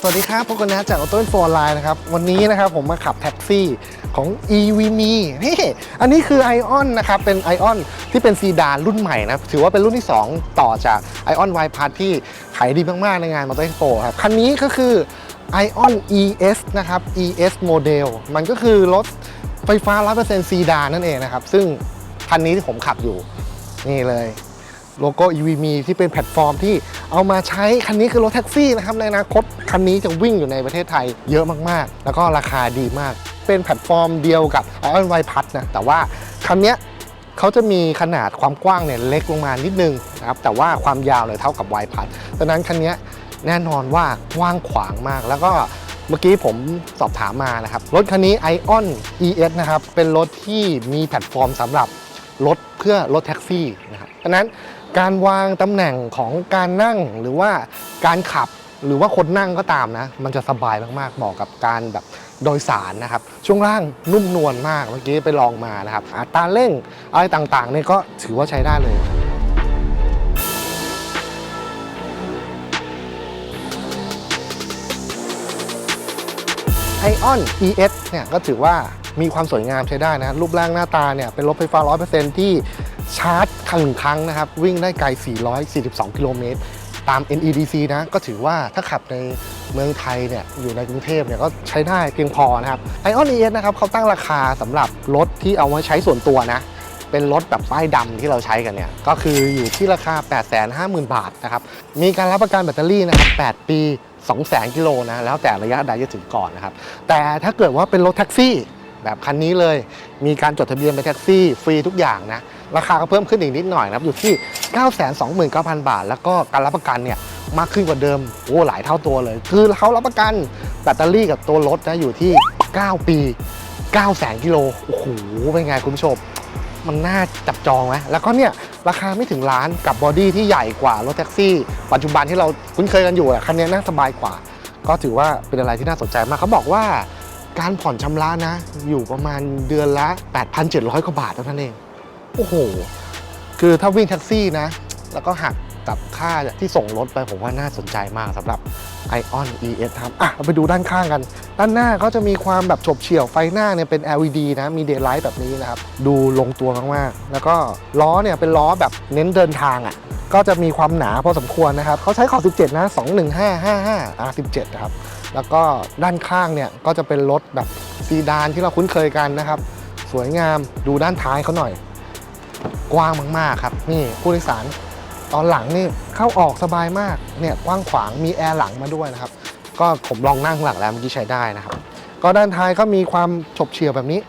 สวัสดีครับพบกันนะจาก Auto Info Online นะครับ วันนี้นะครับผมมาขับแท็กซี่ของ EVMe นี่อันนี้คือ Ion นะครับ เป็น Ion ที่เป็นซีดานรุ่นใหม่นะ ถือว่าเป็นรุ่นที่ 2 ต่อจาก Ion Y Pass ที่ขายดีมาก ๆ ในงาน Auto Info ครับ คันนี้ก็คือ Ion ES นะครับ ES Model มันก็คือรถไฟฟ้า 100%ซีดานนั่นเองนะครับ ซึ่งคันนี้ที่ผมขับอยู่นี่เลย โลโก้ EVMe ที่เป็นแพลตฟอร์มที่เอามาใช้คันนี้คือรถแท็กซี่นะครับในอนาคตคันนี้จะวิ่งอยู่ในประเทศไทยเยอะมากๆ แล้วก็ราคาดีมาก เป็นแพลตฟอร์มเดียวกับ Ion Y p a s นะแต่ว่าคันนี้เขาจะมีขนาดความกว้างเนี่ยเล็กลงมานิดนึงนะครับแต่ว่าความยาวเนี่ยเท่ากับ Y p a s ดังนั้นคันนี้แน่นอนว่ากว้างขวางมากแล้วก็เมื่อกี้ผมสอบถามมานะครับ รถคันนี้ Ion ES นะครับ เป็นรถที่มีแพลตฟอร์มสำหรับรถเพื่อรถแท็กซี่นะครับดังนั้น การวางตำแหน่งของการนั่งหรือว่าการขับหรือว่าคนนั่งก็ตามนะ มันจะสบายมากๆเหมาะกับการแบบโดยสารนะครับ ช่วงล่างนุ่มนวลมากเมื่อกี้ไปลองมานะครับอัตราเร่งอะไรต่างๆเนี่ยก็ถือว่าใช้ได้เลยไอออน ES เนี่ยก็ถือว่ามีความสวยงามใช้ได้นะ รูปร่างหน้าตาเนี่ยเป็นรถไฟฟ้า 100%ที่ชาร์จ ครั้งหนึ่งครั้งนะครับ วิ่งได้ไกล 442 กิโลเมตร ตาม NEDC นะ ก็ถือว่าถ้าขับในเมืองไทยเนี่ย อยู่ในกรุงเทพเนี่ยก็ใช้ได้เพียงพอนะครับ Ion ES นะครับเขาตั้งราคาสำหรับรถที่เอาไว้ใช้ส่วนตัวนะ เป็นรถแบบป้ายดำที่เราใช้กันเนี่ย ก็คืออยู่ที่ราคา 850,000 บาทนะครับ มีการรับประกันแบตเตอรี่นะครับ 8 ปี 200,000 กิโลนะ แล้วแต่ระยะใดจะถึงก่อนนะครับ แต่ถ้าเกิดว่าเป็นรถแท็กซี่แบบคันนี้เลย มีการจดทะเบียนเป็นแท็กซี่ฟรีทุกอย่างนะ ราคาก็เพิ่มขึ้นอีกนิดหน่อยนะครับอยู่ที่ 929,000 บาท แล้วก็การรับประกันเนี่ยมากขึ้นกว่าเดิมโอ้หลายเท่าตัวเลย คือเขารับประกันแบตเตอรี่กับตัวรถนะอยู่ที่ 9 ปี 900,000กิโลโอ้โหเป็นไงคุณผู้ชม มันน่าจับจองไหมแล้วก็เนี่ยราคาไม่ถึงล้านกับบอดี้ที่ใหญ่กว่ารถแท็กซี่ ปัจจุบันที่เราคุ้นเคยกันอยู่อะคันนี้น่าสบายกว่า ก็ถือว่าเป็นอะไรที่น่าสนใจมากเขาบอกว่าการผ่อนชำระนะ อยู่ประมาณเดือนละ 8,700 กว่าบาทเท่านั้นเอง โอ้โห คือถ้าวิ่งแท็กซี่นะ แล้วก็หักกับค่าที่ส่งรถไปผมว่าน่าสนใจมากสำหรับ Ion ES ครับอะเราไปดูด้านข้างกัน ด้านหน้าก็จะมีความแบบฉบเฉี่ยวไฟหน้าเนี่ยเป็น LED นะ มีเดย์ไลท์แบบนี้นะครับ ดูลงตัวมากๆ แล้วก็ล้อเนี่ยเป็นล้อแบบเน้นเดินทางอะ ก็จะมีความหนาพอสมควรนะครับ เขาใช้ขอบ 17 นะ 21555 R17 นะครับ แล้วก็ด้านข้างเนี่ยก็จะเป็นรถแบบซีดานที่เราคุ้นเคยกันนะครับ สวยงามดูด้านท้ายเขาหน่อย กว้างมากๆครับนี่ผู้โดยสารตอนหลังนี่เข้าออกสบายมากเนี่ยกว้างขวางมีแอร์หลังมาด้วยนะครับก็ผมลองนั่งหลังแล้วเมื่อกี้ใช้ได้นะครับ ก็ด้านท้ายก็มีความฉบเฉี่ยวแบบนี้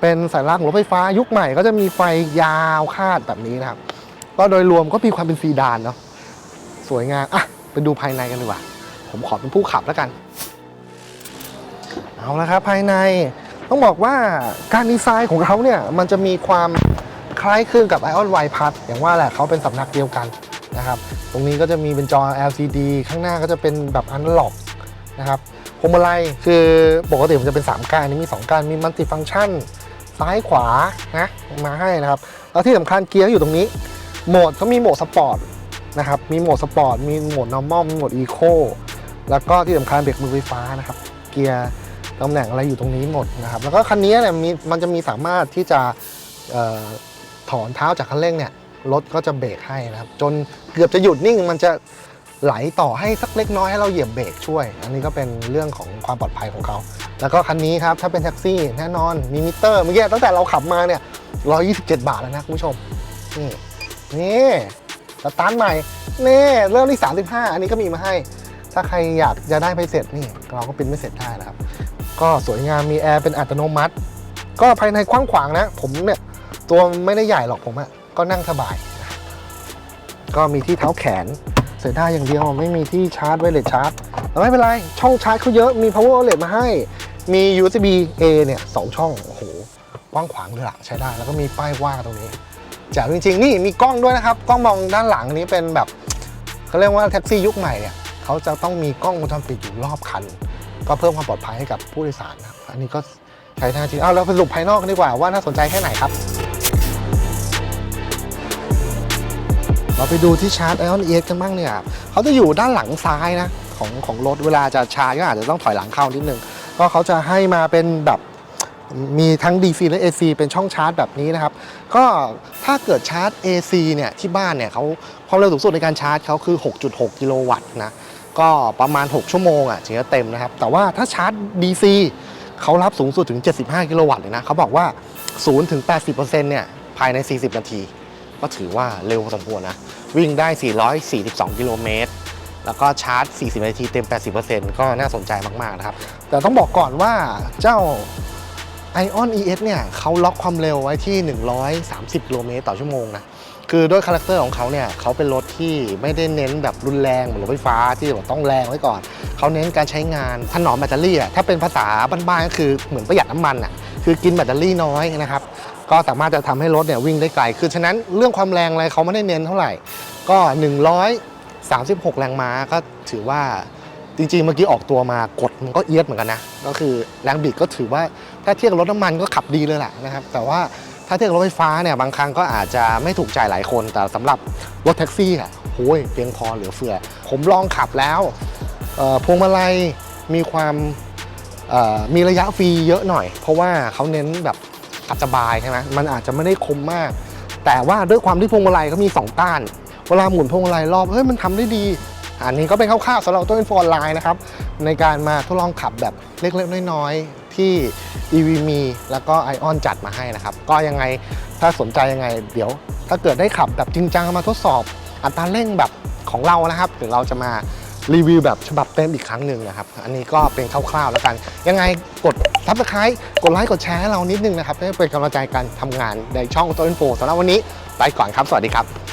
เป็นสัญลักษณ์ของรถไฟฟ้ายุคใหม่ก็จะมีไฟยาวคาดแบบนี้นะครับ ก็โดยรวมก็มีความเป็นซีดานเนาะสวยงามอะไปดูภายในกันดีกว่า ผมขอเป็นผู้ขับแล้วกัน เอาละครับภายในต้องบอกว่าการดีไซน์ของเขาเนี่ยมันจะมีความ คล้ายคลึงกับ Ion Y p a s อย่างว่าแหละเขาเป็นสำนักเดียวกันนะครับ ตรงนี้ก็จะมีเป็นจอ LCD ข้างหน้าก็จะเป็นแบบอันล็อกนะครับพวงมาลัยคือปกติมันจะเป็น 3การนนี้มี 2การมีมัลติฟัง c t ชันซ้ายขวานะมาให้นะครับ แล้วที่สำคัญเกียร์อยู่ตรงนี้ โหมดเขามีโหมดสปอร์ตนะครับ มีโหมดสปอร์ต มีโหมด normal มีโหมด eco แล้วก็ที่สำคัญเบรกมือไฟฟ้านะครับ เกียร์ตำแหน่งอะไรอยู่ตรงนี้หมดนะครับ แล้วก็คันนี้เนี่ยมันจะมีสามารถที่จะ ถอนเท้าจากคันเร่งเนี่ยรถก็จะเบรกให้นะครับ จนเกือบจะหยุดนิ่งมันจะไหลต่อให้สักเล็กน้อยให้เราเหยียบเบรกช่วย อันนี้ก็เป็นเรื่องของความปลอดภัยของเขา แล้วก็คันนี้ครับ ถ้าเป็นแท็กซี่แน่นอนมีมิเตอร์เมื่อกี้ตั้งแต่เราขับมาเนี่ย 127 บาทแล้วนะคุณผู้ชม นี่ นี่สตาร์ทใหม่ นี่เริ่มที่ 35 อันนี้ก็มีมาให้ ถ้าใครอยากจะได้ไปเสร็จนี่ เราก็ปริ้นไม่เสร็จได้นะครับ ก็สวยงามมีแอร์เป็นอัตโนมัติ ก็ภายในกว้างขวางนะ ผมเนี่ย ตัวไม่ได้ใหญ่หรอกผมอะก็นั่งสบายนะก็มีที่เท้าแขน เสียดายอย่างเดียวไม่มีที่ชาร์จไวเลสชาร์จแต่ไม่เป็นไร ช่องชาร์จเขาเยอะมี power outlet มาให้ มี USB A เนี่ยสองช่องโอ้โหกว้างขวางเลยล่ะใช้ได้ แล้วก็มีป้ายว่างตรงนี้จ๋วจริงๆ นี่มีกล้องด้วยนะครับกล้องมองด้านหลังนี้เป็นแบบเขาเรียกว่าแท็กซี่ยุคใหม่เนี่ยเขาจะต้องมีกล้องวงจรปิดอยู่รอบคัน ก็เพิ่มความปลอดภัยให้กับผู้โดยสารนะครับอันนี้ก็ใช้ได้จริงเอาเราไปสรุปภายนอกกันดีกว่าว่าน่าสนใจแค่ไหนครับ เราไปดูที่ชาร์จ Ion EX กันบ้างเนี่ยเขาจะอยู่ด้านหลังซ้ายนะของของรถเวลาจะชาร์จก็อาจจะต้องถอยหลังเข้านิดนึง ก็เขาจะให้มาเป็นแบบมีทั้ง DC และ AC เป็นช่องชาร์จแบบนี้นะครับ ก็ถ้าเกิดชาร์จ AC เนี่ยที่บ้านเนี่ยเขาความเร็วสูงสุดในการชาร์จเขาคือ 6.6 กิโลวัตต์นะก็ประมาณ 6 ชั่วโมงอะถึงจะเต็มนะครับ แต่ว่าถ้าชาร์จ DC เขารับสูงสุดถึง 75 กิโลวัตต์เลยนะเขาบอกว่า 0 ถึง 80%เนี่ยภายใน 40 นาที ก็ถือว่าเร็วพอสมควรนะ วิ่งได้ 442 กิโลเมตร แล้วก็ชาร์จ 40 นาทีเต็ม 80%ก็น่าสนใจมาก ๆ นะครับ แต่ต้องบอกก่อนว่าเจ้า Ion ES เนี่ยเขาล็อกความเร็วไว้ที่ 130 กิโลเมตรต่อชั่วโมงนะ คือด้วยคาแรคเตอร์ของเขาเนี่ยเขาเป็นรถที่ไม่ได้เน้นแบบรุนแรงเหมือนรถไฟฟ้าที่แบบต้องแรงไว้ก่อน เขาเน้นการใช้งานถนอมแบตเตอรี่อะถ้าเป็นภาษาบ้านๆก็คือเหมือนประหยัดน้ำมันอะคือกินแบตเตอรี่น้อยนะครับ ก็สามารถจะทำให้รถเนี่ยวิ่งได้ไกลคือฉะนั้นเรื่องความแรงอะไรเขาไม่ได้เน้นเท่าไหร่ ก็ 136 แรงม้าก็ถือว่าจริงๆ เมื่อกี้ออกตัวมากดมันก็เอียดเหมือนกันนะ ก็คือแรงบิดก็ถือว่าถ้าเทียบกับรถน้ำมันก็ขับดีเลยแหละนะครับ แต่ว่าถ้าเทียบกับรถไฟฟ้าเนี่ยบางครั้งก็อาจจะไม่ถูกใจหลายคน แต่สำหรับรถแท็กซี่อะโอ้ยเพียงพอเหลือเฟือ ผมลองขับแล้วพวงมาลัยมีความมีระยะฟรีเยอะหน่อย เพราะว่าเขาเน้นแบบ ขับสบายใช่ไหมมันอาจจะไม่ได้คมมาก แต่ว่าด้วยความที่พวงมาลัยเขามี 2 ต้าน เวลาหมุนพวงมาลัยรอบเฮ้ยมันทำได้ดี อันนี้ก็เป็นคร่าวๆสำหรับตัวอินฟออนไลน์นะครับ ในการมาทดลองขับแบบเล็กๆน้อยๆที่ EV มีแล้วก็ Ion จัดมาให้นะครับ ก็ยังไงถ้าสนใจยังไง เดี๋ยว ถ้าเกิดได้ขับแบบจริงจังมาทดสอบอัตราเร่งแบบของเรานะครับเดี๋ยวเราจะมารีวิวแบบฉบับเต็มอีกครั้งหนึ่งนะครับ อันนี้ก็เป็นคร่าวๆแล้วกัน ยังไงกด ซับสไครต์กดไลค์กดแชร์ให้เรานิดนึงนะครับเพื่อเป็นกำลังใจการทำงานในช่องต้นโฟสำหรับวันนี้ไปก่อนครับ สวัสดีครับ